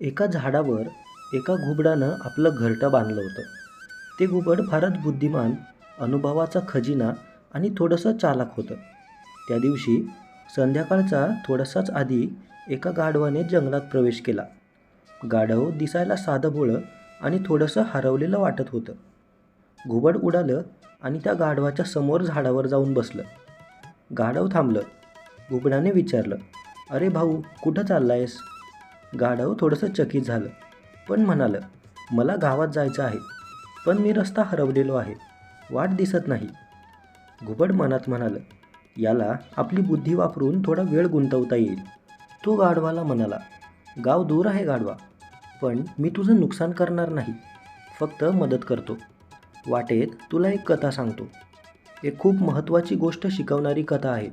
एका झाडावर एका घुबडानं आपलं घरटं बांधलं होतं. ते घुबड फारच बुद्धिमान अनुभवाचा खजिना आणि थोडंसं चालाक होतं. त्या दिवशी संध्याकाळचा थोडासाच आधी एका गाढवाने जंगलात प्रवेश केला. गाढव दिसायला साधंभोळं आणि थोडंसं हरवलेलं वाटत होतं. घुबड उडालं आणि त्या गाढवाच्या समोर झाडावर जाऊन बसलं. गाढव थांबलं. घुबडाने विचारलं अरे भाऊ कुठं चाललायस? गाढव थोडंसं चकित झालं. पण म्हणालं मला गावात जायचं आहे पण मी रस्ता हरवलेलो आहे वाट दिसत नाही. घुबड मनात म्हणालं याला आपली बुद्धी वापरून थोडा वेळ गुंतवता येईल. तो गाढवाला म्हणाला गाव दूर आहे गाढवा पण मी तुझं नुकसान करणार नाही फक्त मदत करतो. वाटेत तुला एक कथा सांगतो. एक खूप महत्त्वाची गोष्ट शिकवणारी कथा आहे.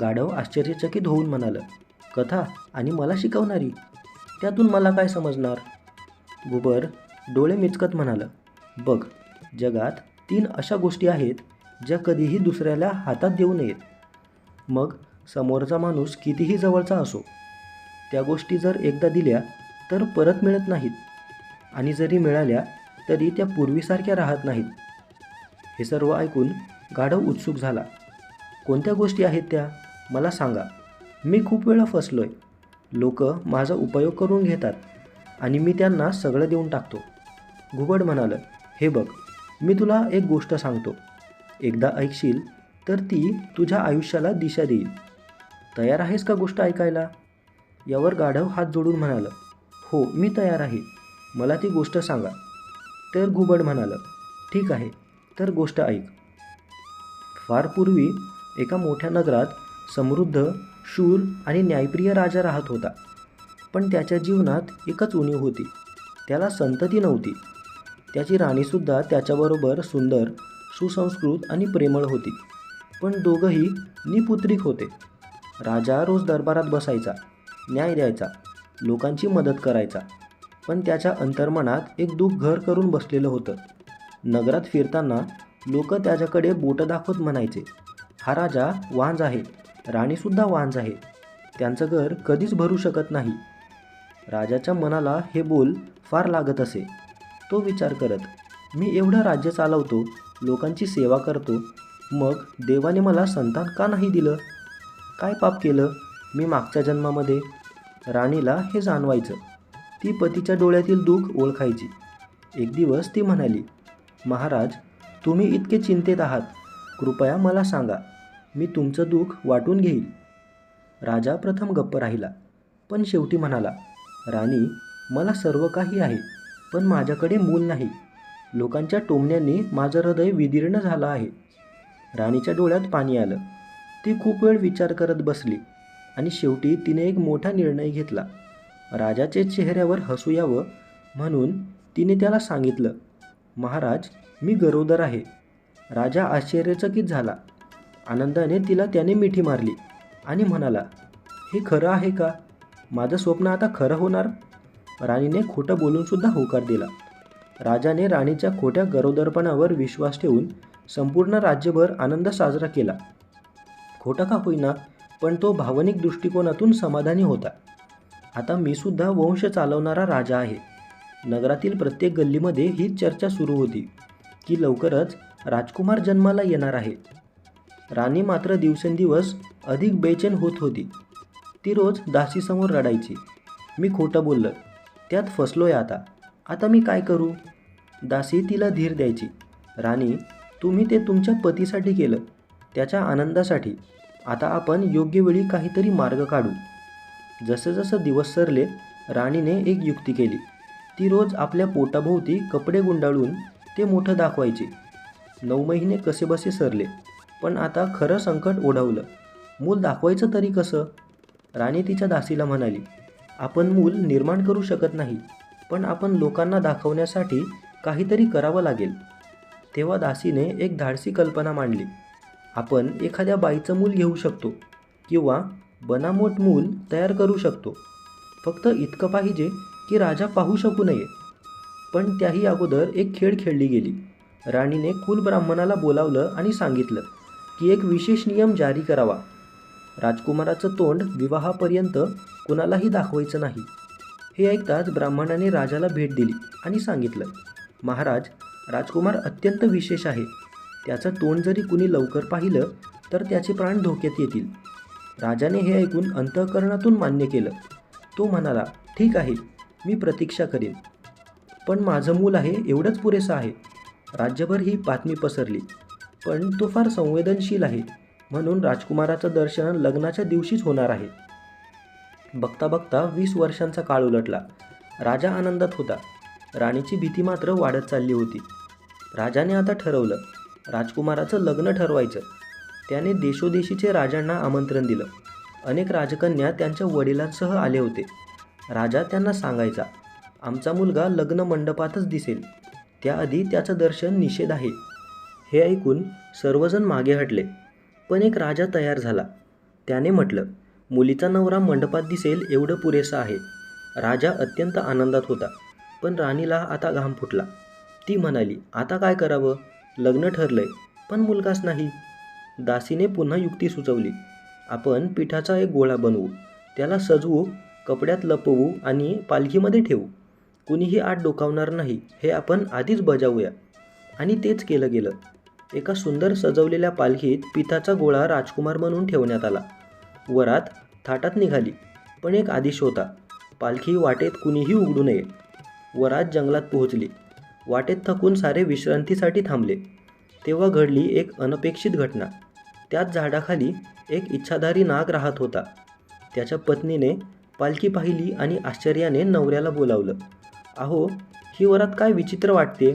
गाढव आश्चर्यचकित होऊन म्हणालं कथा आणि मला शिकवणारी. त्यातून मला काय समजणार? गुबर डोळे मिचकत म्हणालं. बघ जगात तीन अशा गोष्टी आहेत ज्या कधीही दुसऱ्याला हातात देऊ नयेत. मग समोरचा माणूस कितीही जवळचा असो त्या गोष्टी जर एकदा दिल्या तर परत मिळत नाहीत. आणि जरी मिळाल्या तरी त्या पूर्वीसारख्या राहत नाहीत. हे सर्व ऐकून गाढव उत्सुक झाला. कोणत्या गोष्टी आहेत त्या? मला सांगा. मी खूप वेळा फसलो आहे लोक माझा उपयोग करून घेतात आणि मी त्यांना सगळं देऊन टाकतो. घुबड म्हणालं हे बघ मी तुला एक गोष्ट सांगतो. एकदा ऐकशील तर ती तुझ्या आयुष्याला दिशा देईल. तयार आहेस का गोष्ट ऐकायला? यावर गाढव हात जोडून म्हणालं हो मी तयार आहे. मला ती गोष्ट सांगा. तर घुबड म्हणालं ठीक आहे तर गोष्ट ऐक. फार पूर्वी एका मोठ्या नगरात समृद्ध शूर आणि न्यायप्रिय राजा राहत होता. पण त्याच्या जीवनात एकच उणीव होती. त्याला संतती नव्हती. त्याची राणीसुद्धा त्याच्याबरोबर सुंदर सुसंस्कृत आणि प्रेमळ होती. पण दोघंही निपुत्रिक होते. राजा रोज दरबारात बसायचा न्याय द्यायचा लोकांची मदत करायचा. पण त्याच्या अंतर्मनात एक दुःख घर करून बसलेलं होतं. नगरात फिरताना लोक त्याच्याकडे बोटं दाखवत म्हणायचे हा राजा वांज आहे. राणीसुद्धा वांज आहे त्यांचं घर कधीच भरू शकत नाही. राजाच्या मनाला हे बोल फार लागत असे. तो विचार करत मी एवढं राज्य चालवतो लोकांची सेवा करतो मग देवाने मला संतान का नाही दिलं? काय पाप केलं? मी मागच्या जन्मामध्ये राणीला हे जाणवायचं. ती पतीच्या डोळ्यातील दुःख ओळखायची. एक दिवस ती म्हणाली महाराज तुम्ही इतके चिंतेत आहात. कृपया मला सांगा मी तुमचं दुःख वाटून घेईल राजा प्रथम गप्प राहिला. पण शेवटी म्हणाला राणी मला सर्व काही आहे पण माझ्याकडे मूल नाही. लोकांच्या टोमण्यांनी माझं हृदय विदीर्ण झालं आहे. राणीच्या डोळ्यात पाणी आलं. ती खूप वेळ विचार करत बसली आणि शेवटी तिने एक मोठा निर्णय घेतला. राजाचे चेहऱ्यावर हसू यावं म्हणून तिने त्याला सांगितलं महाराज मी गरोदर आहे. राजा आश्चर्यचकित झाला. आनंदाने तिला त्याने मिठी मारली आणि म्हणाला हे खरं आहे का? माझं स्वप्न आता खरं होणार? राणीने खोटं बोलूनसुद्धा होकार दिला. राजाने राणीच्या खोट्या गरोदरपणावर विश्वास ठेवून संपूर्ण राज्यभर आनंद साजरा केला. खोटा का होईना पण तो भावनिक दृष्टिकोनातून समाधानी होता. आता मी सुद्धा वंश चालवणारा राजा आहे. नगरातील प्रत्येक गल्लीमध्ये हीच चर्चा सुरू होती की लवकरच राजकुमार जन्माला येणार आहे. राणी मात्र दिवसेंदिवस अधिक बेचैन होत होती. ती रोज दासीसमोर रडायची. मी खोटं बोललं. त्यात फसलोय आता. आता मी काय करू? दासी तिला धीर द्यायची. राणी तुम्ही ते तुमच्या पतीसाठी केलं. त्याच्या आनंदासाठी. आता आपण योग्य वेळी काहीतरी मार्ग काढू. जसं जसं दिवस सरले राणीने एक युक्ती केली. ती रोज आपल्या पोटाभोवती कपडे गुंडाळून ते मोठं दाखवायचे. नऊ महिने कसेबसे सरले. पण आता खरं संकट ओढवलं. मूल दाखवायचं तरी कसं? राणी तिच्या दासीला म्हणाली आपण मूल निर्माण करू शकत नाही पण आपण लोकांना दाखवण्यासाठी काहीतरी करावं लागेल. तेव्हा दासीने एक धाडसी कल्पना मांडली. आपण एखाद्या बाईचं मूल घेऊ शकतो किंवा बनामोट मूल तयार करू शकतो. फक्त इतकं पाहिजे की राजा पाहू शकू नये. पण त्याही अगोदर एक खेळ खेळली गेली. राणीने कुल ब्राह्मणाला बोलावलं आणि सांगितलं की एक विशेष नियम जारी करावा. राजकुमाराचं तोंड विवाहापर्यंत कुणालाही दाखवायचं नाही. हे ऐकताच ब्राह्मणाने राजाला भेट दिली आणि सांगितलं महाराज राजकुमार अत्यंत विशेष आहे. त्याचं तोंड जरी कुणी लवकर पाहिलं तर त्याचे प्राण धोक्यात येतील. राजाने हे ऐकून अंतःकरणातून मान्य केलं. तो म्हणाला ठीक आहे मी प्रतीक्षा करेन. पण माझं मूल आहे एवढंच पुरेसं आहे. राज्यभर ही बातमी पसरली. पण तो फार संवेदनशील आहे. म्हणून राजकुमाराचं दर्शन लग्नाच्या दिवशीच होणार आहे. बघता बघता वीस वर्षांचा काळ उलटला. राजा आनंदात होता. राणीची भीती मात्र वाढत चालली होती. राजाने आता ठरवलं. राजकुमाराचं लग्न ठरवायचं. त्याने देशोदेशीचे राजांना आमंत्रण दिलं. अनेक राजकन्या त्यांच्या वडिलांसह आले होते. राजा त्यांना सांगायचा आमचा मुलगा लग्न मंडपातच दिसेल. त्याआधी त्याचं दर्शन निषेध आहे. हे ऐकून सर्वजण मागे हटले. पण एक राजा तयार झाला. त्याने म्हटलं मुलीचा नवरा मंडपात दिसेल एवढं पुरेसं आहे. राजा अत्यंत आनंदात होता पण राणीला आता घाम फुटला. ती म्हणाली आता काय करावं? लग्न ठरलंय पण मुलगाच नाही. दासीने पुन्हा युक्ती सुचवली आपण पिठाचा एक गोळा बनवू त्याला सजवू कपड्यात लपवू आणि पालखीमध्ये ठेवू. कुणीही आत डोकावणार नाही हे आपण आधीच बजावूया. आणि तेच केलं गेलं. एका सुंदर सजवलेल्या पालखीत पिताचा गोळा राजकुमार म्हणून ठेवण्यात आला. वरात थाटात निघाली पण एक आदेश होता पालखी वाटेत कुणीही उघडू नये. वरात जंगलात पोहोचली. वाटेत थकून सारे विश्रांतीसाठी थांबले. तेव्हा घडली एक अनपेक्षित घटना. त्याच झाडाखाली एक इच्छाधारी नाग राहत होता. त्याच्या पत्नीने पालखी पाहिली आणि आश्चर्याने नवऱ्याला बोलावलं. अहो ही वरात काय विचित्र वाटते?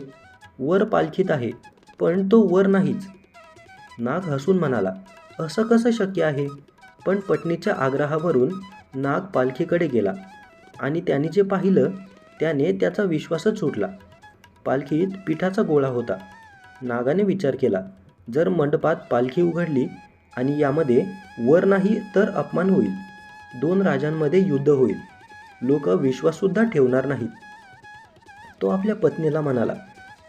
वर पालखीत आहे. पण तो वर नाहीच. नाग हसून म्हणाला असं कसं शक्य आहे? पण पत्नीच्या आग्रहावरून नाग पालखीकडे गेला आणि त्याने जे पाहिलं त्याने त्याचा विश्वासच सुटला. पालखीत पिठाचा गोळा होता. नागाने विचार केला जर मंडपात पालखी उघडली आणि यामध्ये वर नाही तर अपमान होईल. दोन राजांमध्ये युद्ध होईल. लोक विश्वाससुद्धा ठेवणार नाहीत. तो आपल्या पत्नीला म्हणाला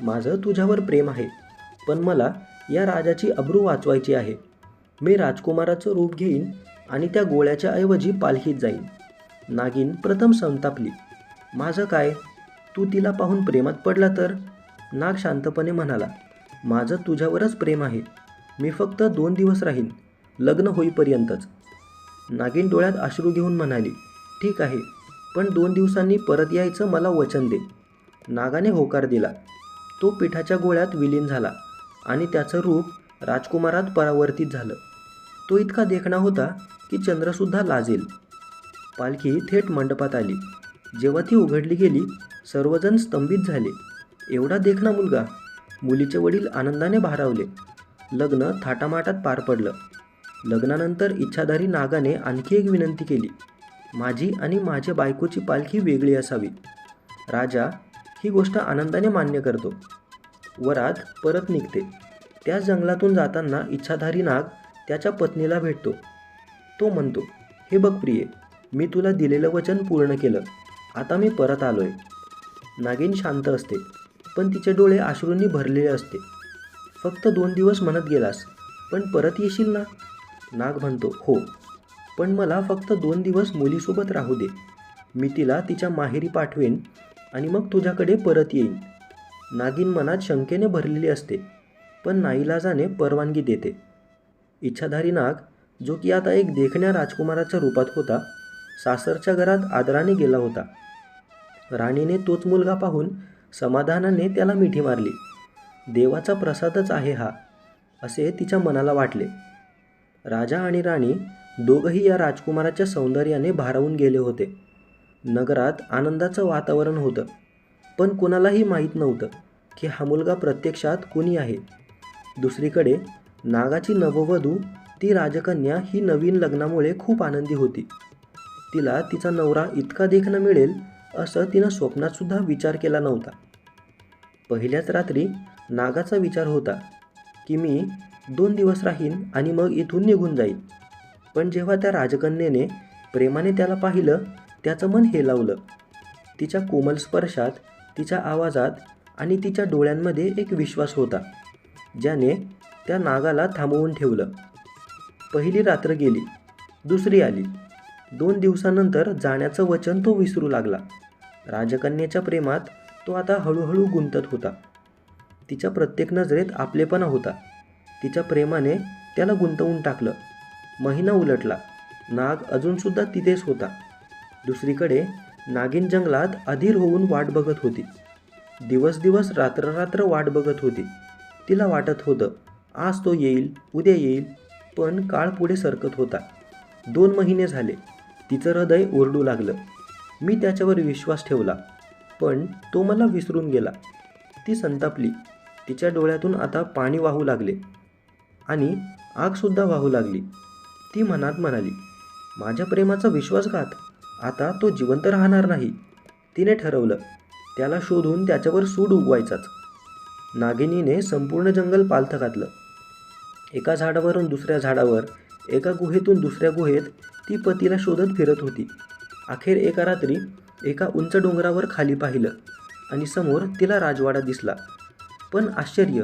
माझं तुझ्यावर प्रेम आहे. पण मला या राजाची अब्रू वाचवायची आहे. मी राजकुमाराचं रूप घेईन आणि त्या गोळ्याच्या ऐवजी पालखीत जाईन. नागिन प्रथम संतापली. माझं काय? तू तिला पाहून प्रेमात पडला तर? नाग शांतपणे म्हणाला माझं तुझ्यावरच प्रेम आहे. मी फक्त दोन दिवस राहीन लग्न होईपर्यंतच. नागिन डोळ्यात अश्रू घेऊन म्हणाली ठीक आहे पण दोन दिवसांनी परत यायचं मला वचन दे. नागाने होकार दिला. तो पिठाच्या गोळ्यात विलीन झाला. आणि त्याचं रूप राजकुमारात परावर्तित झालं. तो इतका देखणा होता की चंद्रसुद्धा लाजेल. पालखी थेट मंडपात आली. जेव्हा ती उघडली गेली सर्वजण स्तंभित झाले. एवढा देखणा मुलगा मुलीचे वडील आनंदाने भारावले. लग्न थाटामाटात पार पडलं. लग्नानंतर इच्छाधारी नागाने आणखी एक विनंती केली. माझी आणि माझ्या बायकोची पालखी वेगळी असावी. राजा ही गोष्ट आनंदाने मान्य करतो. वरात परत निघते. त्या जंगलातून जाताना इच्छाधारी नाग त्याच्या पत्नीला भेटतो. तो म्हणतो हे बघ प्रिये मी तुला दिलेलं वचन पूर्ण केलं. आता मी परत आलोय. नागिन शांत असते पण तिचे डोळे अश्रूंनी भरलेले असते. फक्त दोन दिवस म्हणत गेलास पण परत येशील ना? नाग म्हणतो हो पण मला फक्त दोन दिवस मुलीसोबत राहू दे. मी तिला तिच्या माहेरी पाठवेन आणि मग तुझ्याकडे परत येईन. नागिन मनात शंकेने भरलेली असते पण नाईलाजाने परवानगी देते. इच्छाधारी नाग जो की आता एक देखण्या राजकुमाराच्या रूपात होता सासरच्या घरात आदराने गेला होता. राणीने तोच मुलगा पाहून समाधानाने त्याला मिठी मारली. देवाचा प्रसादच आहे हा असे तिच्या मनाला वाटले. राजा आणि राणी दोघंही या राजकुमाराच्या सौंदर्याने भारावून गेले होते. नगरात आनंदाचं वातावरण होतं पण कुणालाही माहीत नव्हतं. की हा मुलगा प्रत्यक्षात कुणी आहे? दुसरीकडे नागाची नववधू ती राजकन्या ही नवीन लग्नामुळे खूप आनंदी होती. तिला तिचा नवरा इतका देखणं मिळेल असं तिनं स्वप्नातसुद्धा विचार केला नव्हता. पहिल्याच रात्री नागाचा विचार होता की मी दोन दिवस राहीन आणि मग इथून निघून जाईन. पण जेव्हा त्या राजकन्येने प्रेमाने त्याला पाहिलं त्याचं मन हेलावलं. तिच्या कोमल स्पर्शात तिच्या आवाजात आणि तिच्या डोळ्यांमध्ये एक विश्वास होता ज्याने त्या नागाला थांबवून ठेवलं. पहिली रात्र गेली दुसरी आली. दोन दिवसानंतर जाण्याचं वचन तो विसरू लागला. राजकन्याच्या प्रेमात तो आता हळूहळू गुंतत होता. तिच्या प्रत्येक नजरेत आपलेपणा होता. तिच्या प्रेमाने त्याला गुंतवून टाकलं. महिना उलटला. नाग अजूनसुद्धा तिथेच होता. दुसरीकडे नागिन जंगलात अधीर होऊन वाट बघत होती. दिवस दिवस रात्र रात्र वाट बघत होती. तिला वाटत होतं आज तो येईल उद्या येईल पण काळ पुढे सरकत होता. दोन महिने झाले. तिचं हृदय ओरडू लागलं. मी त्याच्यावर विश्वास ठेवला पण तो मला विसरून गेला. ती संतापली. तिच्या डोळ्यातून आता पाणी वाहू लागले आणि आगसुद्धा वाहू लागली. ती मनात म्हणाली माझ्या प्रेमाचा विश्वासघात आता तो जिवंत राहणार नाही. तिने ठरवलं त्याला शोधून त्याच्यावर सूड उगवायचाच. नागिनीने संपूर्ण जंगल पालथं घातलं. एका झाडावरून दुसऱ्या झाडावर एका गुहेतून दुसऱ्या गुहेत ती पतीला शोधत फिरत होती. अखेर एका रात्री एका उंच डोंगरावर खाली पाहिलं आणि समोर तिला राजवाडा दिसला. पण आश्चर्य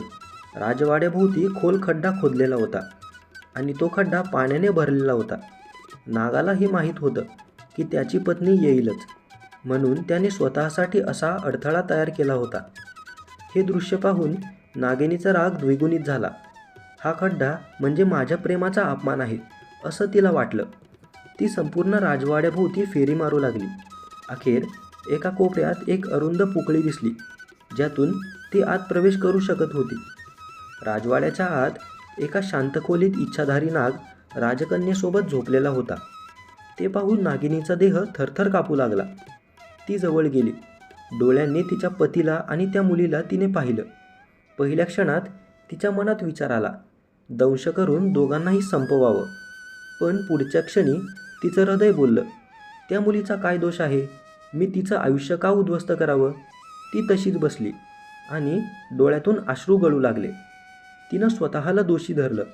राजवाड्याभोवती खोल खड्डा खोदलेला होता आणि तो खड्डा पाण्याने भरलेला होता. नागाला हे माहीत होतं की त्याची पत्नी येईलच. म्हणून त्याने स्वतःसाठी असा अडथळा तयार केला होता. हे दृश्य पाहून नागिनीचा राग द्विगुणित झाला. हा खड्डा म्हणजे माझ्या प्रेमाचा अपमान आहे असं तिला वाटलं. ती संपूर्ण राजवाड्याभोवती फेरी मारू लागली. अखेर एका कोपऱ्यात एक अरुंद पोकळी दिसली ज्यातून ती आत प्रवेश करू शकत होती. राजवाड्याच्या आत एका शांत खोलीत इच्छाधारी नाग राजकन्येसोबत झोपलेला होता. ते पाहून नागिनीचा देह थरथर कापू लागला. ती जवळ गेली. डोळ्यांनी तिच्या पतीला आणि त्या मुलीला तिने पाहिलं. पहिल्या क्षणात तिच्या मनात विचार आला. दंश करून दोघांनाही संपवावं. पण पुढच्या क्षणी तिचं हृदय बोललं. त्या मुलीचा काय दोष आहे? मी तिचं आयुष्य का उद्ध्वस्त करावं? ती तशीच बसली आणि डोळ्यातून अश्रू गळू लागले. तिनं स्वतःला दोषी धरलं.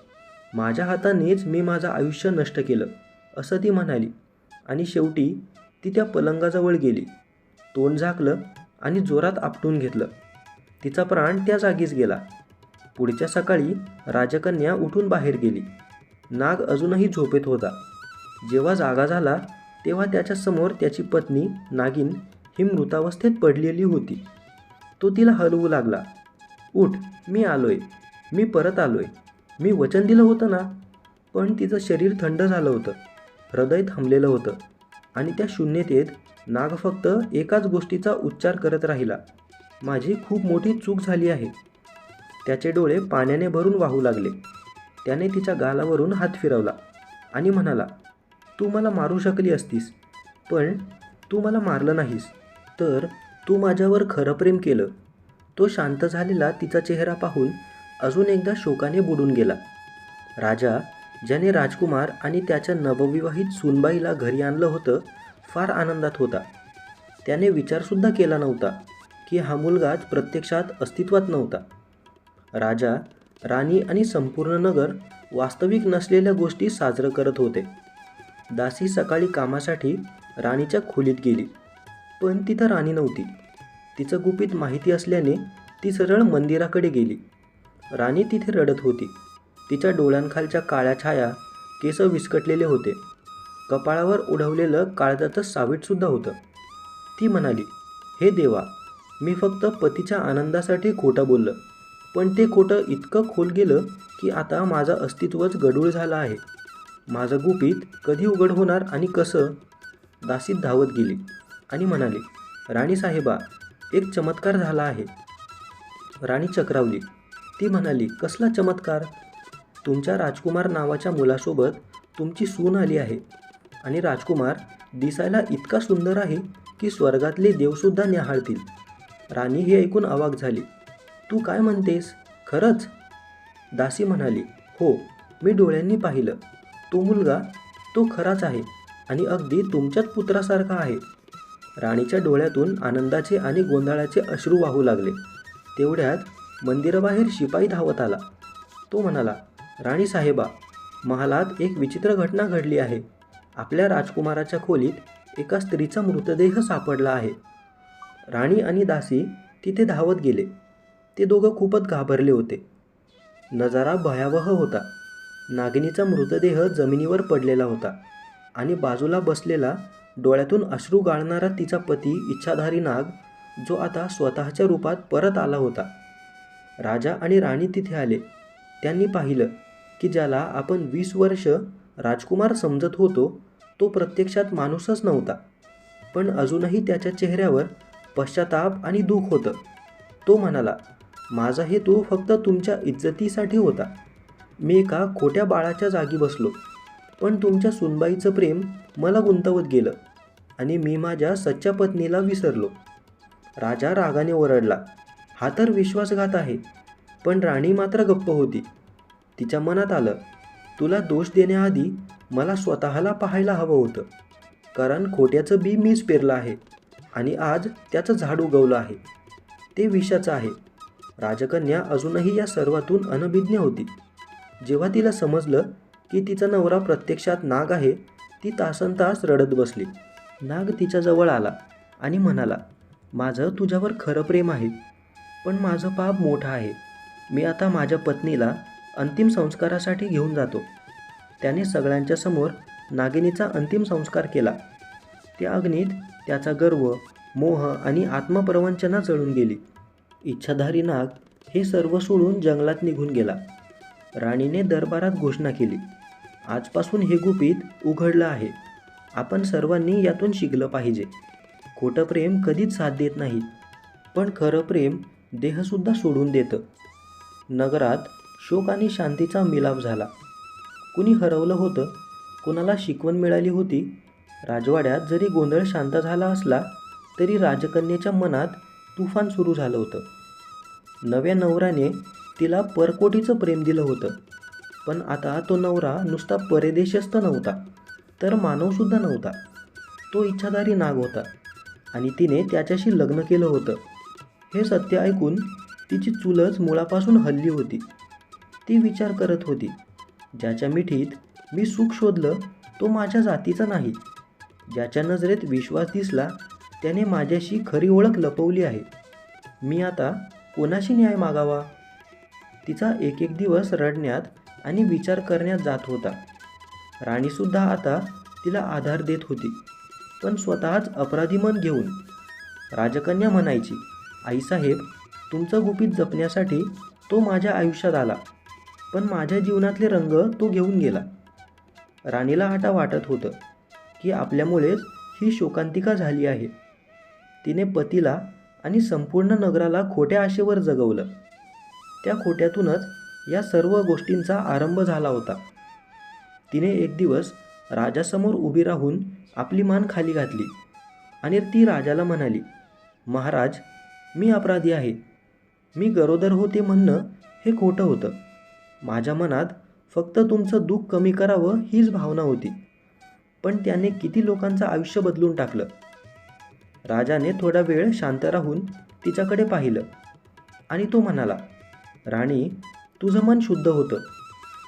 माझ्या हातानेच मी माझं आयुष्य नष्ट केलं असं ती म्हणाली. आणि शेवटी ती त्या पलंगाजवळ गेली. तोंड झाकलं आणि जोरात आपटून घेतलं. तिचा प्राण त्या जागीच गेला. पुढच्या सकाळी राजकन्या उठून बाहेर गेली. नाग अजूनही झोपेत होता. जेव्हा जागा झाला तेव्हा त्याच्यासमोर त्याची पत्नी नागिन ही मृतावस्थेत पडलेली होती. तो तिला हलवू लागला. उठ मी आलोय. मी परत आलोय. मी वचन दिलं होतं ना? पण तिचं शरीर थंड झालं होतं. हृदय थांबलेलं होतं. आणि त्या शून्यतेत नाग फक्त एकाच गोष्टीचा उच्चार करत राहिला. माझी खूप मोठी चूक झाली आहे. त्याचे डोळे पाण्याने भरून वाहू लागले. त्याने तिच्या गालावरून हात फिरवला आणि म्हणाला तू मला मारू शकली असतीस पण तू मला मारलं नाहीस. तर तू माझ्यावर खरं प्रेम केलं. तो शांत झालेला तिचा चेहरा पाहून अजून एकदा शोकाने बुडून गेला. राजा ज्याने राजकुमार आणि त्याच्या नवविवाहित सुनबाईला घरी आणलं होतं फार आनंदात होता. त्याने विचारसुद्धा केला नव्हता की हा मुलगाच प्रत्यक्षात अस्तित्वात नव्हता. राजा राणी आणि संपूर्ण नगर वास्तविक नसलेल्या गोष्टी साजरं करत होते. दासी सकाळी कामासाठी राणीच्या खोलीत गेली पण तिथं राणी नव्हती. तिचं गुपित माहिती असल्याने ती सरळ मंदिराकडे गेली. राणी तिथे रडत होती. तिच्या डोळ्यांखालच्या काळ्या छाया केस विस्कटलेले होते. कपाळावर उडवलेलं काळजाचं सावीटसुद्धा होतं. ती म्हणाली हे देवा मी फक्त पतीच्या आनंदासाठी खोटं बोललं. पण ते खोटं इतकं खोल गेलं की आता माझं अस्तित्वच गडूळ झालं आहे. माझं गुपित कधी उघड होणार आणि कसं? दासीत धावत गेली आणि म्हणाली राणी साहेबा एक चमत्कार झाला आहे. राणी चक्रावली. ती म्हणाली कसला चमत्कार? तुमच्या राजकुमार नावाच्या मुलासोबत तुमची सून आली आहे. आणि राजकुमार दिसायला इतका सुंदर आहे की स्वर्गातले देवसुद्धा न्याहाळतील राणी हे ऐकून अवाक झाली. तू काय म्हणतेस? खरंच? दासी म्हणाली. हो मी डोळ्यांनी पाहिलं. तो मुलगा तो खराच आहे आणि अगदी तुमच्याच पुत्रासारखा आहे. राणीच्या डोळ्यातून आनंदाचे आणि गोंधळाचे अश्रू वाहू लागले. तेवढ्यात मंदिराबाहेर शिपाई धावत आला. तो म्हणाला राणी साहेबा महालात एक विचित्र घटना घडली आहे. आपल्या राजकुमाराच्या खोलीत एका स्त्रीचा मृतदेह सापडला आहे. राणी आणि दासी तिथे धावत गेले. ते दोघं खूपच घाबरले होते. नजारा भयावह होता. नागिनीचा मृतदेह जमिनीवर पडलेला होता आणि बाजूला बसलेला डोळ्यातून अश्रू गाळणारा तिचा पती इच्छाधारी नाग जो आता स्वतःच्या रूपात परत आला होता. राजा आणि राणी तिथे आले. त्यांनी पाहिलं की ज्याला आपण वीस वर्ष राजकुमार समजत होतो तो प्रत्यक्षात माणूसच नव्हता. पण अजूनही त्याच्या चेहऱ्यावर पश्चाताप आणि दुःख होतं. तो म्हणाला माझा हेतू फक्त तुमच्या इज्जतीसाठी होता. मी एका खोट्या बाळाच्या जागी बसलो. पण तुमच्या सुनबाईचं प्रेम मला गुंतवत गेलं आणि मी माझ्या सच्च्या पत्नीला विसरलो. राजा रागाने ओरडला हा तर विश्वासघात आहे पण राणी मात्र गप्प होती. तिच्या मनात आलं तुला दोष देण्याआधी मला स्वतःला पाहायला हवं होतं कारण खोट्याचं बी मीच पेरलं आहे आणि आज त्याचं झाड उगवलं आहे. ते विषाचं आहे. राजकन्या अजूनही या सर्वातून अनभिज्ञ होती. जेव्हा तिला समजलं की तिचा नवरा प्रत्यक्षात नाग आहे ती तासन तास रडत बसली. नाग तिच्याजवळ आला आणि म्हणाला माझं तुझ्यावर खरं प्रेम आहे पण माझं पाप मोठं आहे. मी आता माझ्या पत्नीला अंतिम संस्कारासाठी घेऊन जातो. त्याने सगळ्यांच्या समोर नागिनीचा अंतिम संस्कार केला. त्या अग्नीत त्याचा गर्व मोह आणि आत्मप्रवंचना जळून गेली. इच्छाधारी नाग हे सर्व सोडून जंगलात निघून गेला. राणीने दरबारात घोषणा केली आजपासून हे गुपित उघडलं आहे. आपण सर्वांनी यातून शिकलं पाहिजे. खोटं प्रेम कधीच साथ देत नाही पण खरं प्रेम देहसुद्धा सोडून देतं. नगरात शोक आणि शांतीचा मिलाप झाला. कुणी हरवलं होतं? कुणाला शिकवण मिळाली होती? राजवाड्यात जरी गोंधळ शांत झाला असला तरी राजकन्येच्या मनात तुफान सुरू झालं होतं. नव्या नवऱ्याने तिला परकोटीचं प्रेम दिलं होतं. पण आता तो नवरा नुसता परदेशस्थ नव्हता तर मानवसुद्धा नव्हता. तो इच्छाधारी नाग होता आणि तिने त्याच्याशी लग्न केलं होतं. हे सत्य ऐकून तिची चुलच मुळापासून हल्ली होती. ती विचार करत होती. ज्याच्या मिठीत मी सुख शोधलं तो माझ्या जातीचा नाही. ज्याच्या नजरेत विश्वास दिसला त्याने माझ्याशी खरी ओळख लपवली आहे. मी आता कोणाशी न्याय मागावा? तिचा एक एक दिवस रडण्यात आणि विचार करण्यात जात होता. राणीसुद्धा आता तिला आधार देत होती पण स्वतःच अपराधी मन घेऊन. राजकन्या म्हणायची आईसाहेब तुमचं गुपित जपण्यासाठी तो माझ्या आयुष्यात आला. पण माझ्या जीवनातले रंग तो घेऊन गेला. राणीला आता वाटत होतं की आपल्यामुळेच ही शोकांतिका झाली आहे. तिने पतीला आणि संपूर्ण नगराला खोट्या आशेवर जगवलं. त्या खोट्यातूनच या सर्व गोष्टींचा आरंभ झाला होता. तिने एक दिवस राजासमोर उभी राहून आपली मान खाली घातली आणि ती राजाला म्हणाली महाराज मी अपराधी आहे. मी गरोदर होते म्हणणं हे खोटं होतं. माझ्या मनात फक्त तुमचं दुःख कमी करावं हीच भावना होती. पण त्याने किती लोकांचं आयुष्य बदलून टाकलं? राजाने थोडा वेळ शांत राहून तिच्याकडे पाहिलं आणि तो म्हणाला राणी तुझं मन शुद्ध होतं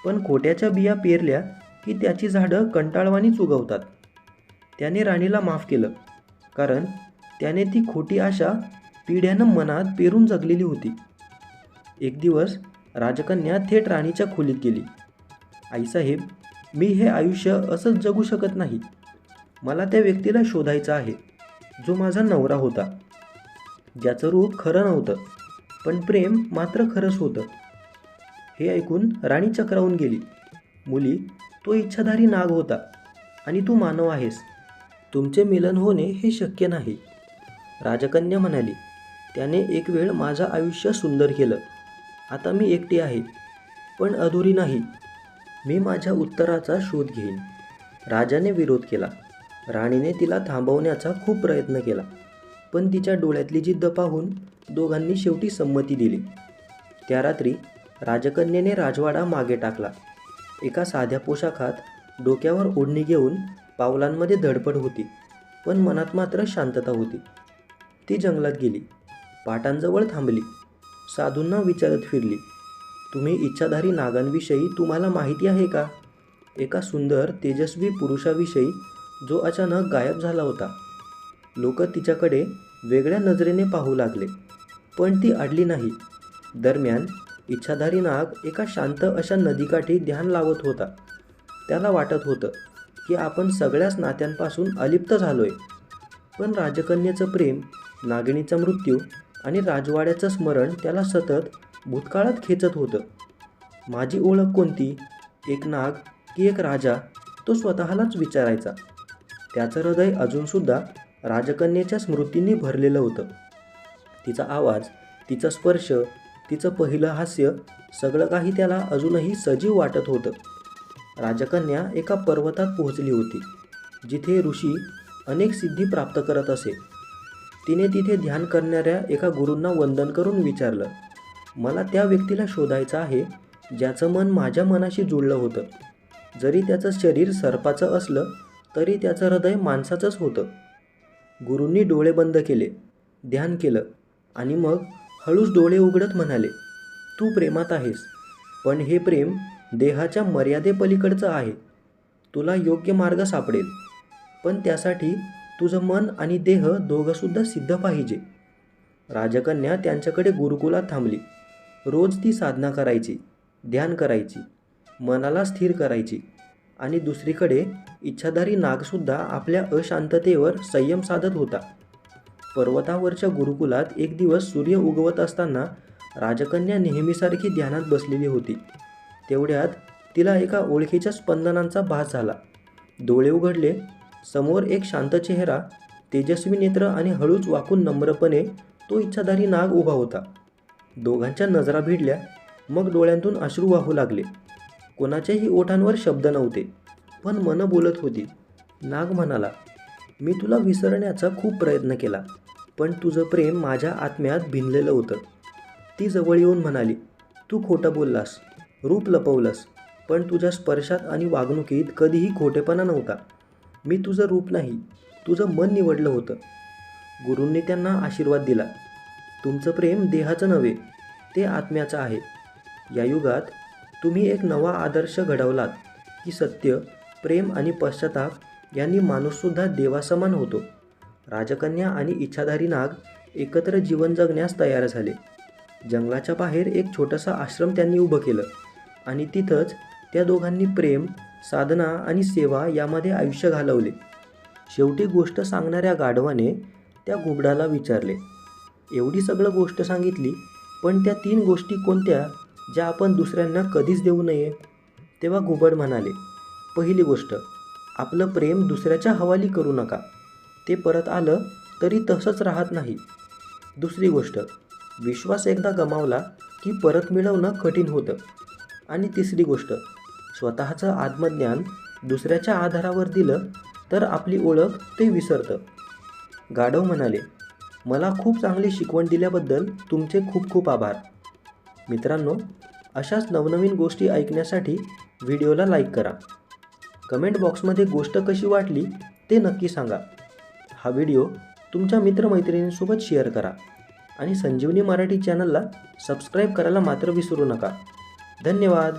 पण खोट्याच्या बिया पेरल्या की त्याची झाडं कंटाळवानीच उगवतात. त्याने राणीला माफ केलं कारण त्याने ती खोटी आशा पिढ्यानं मनात पेरून जगलेली होती. एक दिवस राजकन्या थेट राणीच्या खोलीत गेली. आईसाहेब मी हे आयुष्य असंच जगू शकत नाही. मला त्या व्यक्तीला शोधायचं आहे जो माझा नवरा होता. ज्याचं रूप खरं नव्हतं पण प्रेम मात्र खरंच होतं. हे ऐकून राणी चक्रावून गेली. मुली तो इच्छाधारी नाग होता आणि तू मानव आहेस. तुमचे मिलन होणे हे शक्य नाही. राजकन्या म्हणाली. त्याने एक वेळ माझं आयुष्य सुंदर केलं. आता मी एकटी आहे पण अधुरी नाही. मी माझ्या उत्तराचा शोध घेईन. राजाने विरोध केला. राणीने तिला थांबवण्याचा खूप प्रयत्न केला पण तिच्या डोळ्यातली जिद्द पाहून दोघांनी शेवटी संमती दिली. त्या रात्री राजकन्येने राजवाडा मागे टाकला. एका साध्या पोशाखात डोक्यावर ओढणी घेऊन पावलांमध्ये धडपड होती पण मनात मात्र शांतता होती. ती जंगलात गेली. पाटांजवळ थांबली. साधूंना विचारत फिरली. तुम्ही इच्छाधारी नागांविषयी तुम्हाला माहिती आहे का? एका सुंदर तेजस्वी पुरुषाविषयी जो अचानक गायब झाला होता. लोक तिच्याकडे वेगळ्या नजरेने पाहू लागले पण ती अडली नाही. दरम्यान इच्छाधारी नाग एका शांत अशा नदीकाठी ध्यान लावत होता. त्याला वाटत होतं की आपण सगळ्याच नात्यांपासून अलिप्त झालोय. पण राजकन्येचं प्रेम नागिणीचा मृत्यू आणि राजवाड्याचं स्मरण त्याला सतत भूतकाळात खेचत होतं. माझी ओळख कोणती? एक नाग की एक राजा? तो स्वतःलाच विचारायचा. त्याचं हृदय अजूनसुद्धा राजकन्येच्या स्मृतींनी भरलेलं होतं. तिचा आवाज तिचा स्पर्श तिचं पहिलं हास्य सगळं काही त्याला अजूनही सजीव वाटत होतं. राजकन्या एका पर्वतात पोहोचली होती जिथे ऋषी अनेक सिद्धी प्राप्त करत असे. तिने तिथे ध्यान करणाऱ्या एका गुरूंना वंदन करून विचारलं मला त्या व्यक्तीला शोधायचं आहे ज्याचं मन माझ्या मनाशी जुळलं होतं. जरी त्याचं शरीर सर्पाचं असलं तरी त्याचं हृदय माणसाचंच होतं. गुरूंनी डोळे बंद केले ध्यान केलं आणि मग हळूच डोळे उघडत म्हणाले तू प्रेमात आहेस पण हे प्रेम देहाच्या मर्यादेपलीकडचं आहे. तुला योग्य मार्ग सापडेल पण त्यासाठी तुझं मन आणि देह दोघंसुद्धा सिद्ध पाहिजे. राजकन्या त्यांच्याकडे गुरुकुलात थांबली. रोज ती साधना करायची ध्यान करायची मनाला स्थिर करायची आणि दुसरीकडे इच्छाधारी नागसुद्धा आपल्या अशांततेवर संयम साधत होता. पर्वतावरच्या गुरुकुलात एक दिवस सूर्य उगवत असताना राजकन्या नेहमीसारखी ध्यानात बसलेली होती. तेवढ्यात तिला एका ओळखीच्या स्पंदनांचा भास झाला. डोळे उघडले समोर एक शांत चेहरा तेजस्वी नेत्र आणि हळूच वाकून नम्रपणे तो इच्छाधारी नाग उभा होता. दोघांच्या नजरा भिडल्या मग डोळ्यांतून अश्रू वाहू लागले. कोणाच्याही ओठांवर शब्द नव्हते पण मन बोलत होती. नाग म्हणाला मी तुला विसरण्याचा खूप प्रयत्न केला पण तुझं प्रेम माझ्या आत्म्यात भिनलेलं होतं. ती जवळ येऊन म्हणाली तू खोटं बोललास रूप लपवलंस पण तुझ्या स्पर्शात आणि वागणुकीत कधीही खोटेपणा नव्हता. मी तुझं रूप नाही तुझं मन निवडलं होतं. गुरूंनी त्यांना आशीर्वाद दिला. तुमचं प्रेम देहाचं नव्हे ते आत्म्याचं आहे. या युगात तुम्ही एक नवा आदर्श घडवलात की सत्य प्रेम आणि पश्चाताप यांनी माणूससुद्धा देवासमान होतो. राजकन्या आणि इच्छाधारी नाग एकत्र जीवन जगण्यास तयार झाले. जंगलाच्या बाहेर एक छोटासा आश्रम त्यांनी उभं केलं आणि तिथंच त्या दोघांनी प्रेम साधना आणि सेवा यामध्ये आयुष्य घालवले. शेवटी गोष्ट सांगणाऱ्या गाढवाने त्या घुबडाला विचारले. एवढी सगळं गोष्ट सांगितली पण त्या तीन गोष्टी कोणत्या ज्या आपण दुसऱ्यांना कधीच देऊ नये? तेव्हा घुबड म्हणाले पहिली गोष्ट आपलं प्रेम दुसऱ्याच्या हवाली करू नका. ते परत आलं तरी तसंच राहत नाही. दुसरी गोष्ट विश्वास एकदा गमावला की परत मिळवणं कठीण होतं. आणि तिसरी गोष्ट स्वतःचं आत्मज्ञान दुसऱ्याच्या आधारावर दिलं तर आपली ओळख ते विसरतं. गाढव म्हणाले मला खूप चांगली शिकवण दिल्याबद्दल तुमचे खूप खूप आभार. मित्रांनो अशाच नवनवीन गोष्टी ऐकण्यासाठी व्हिडिओला लाईक करा. कमेंट बॉक्समध्ये गोष्ट कशी वाटली ते नक्की सांगा. हा व्हिडिओ तुमच्या मित्रमैत्रिणींसोबत शेअर करा आणि संजीवनी मराठी चॅनलला सबस्क्राईब करायला मात्र विसरू नका. धन्यवाद.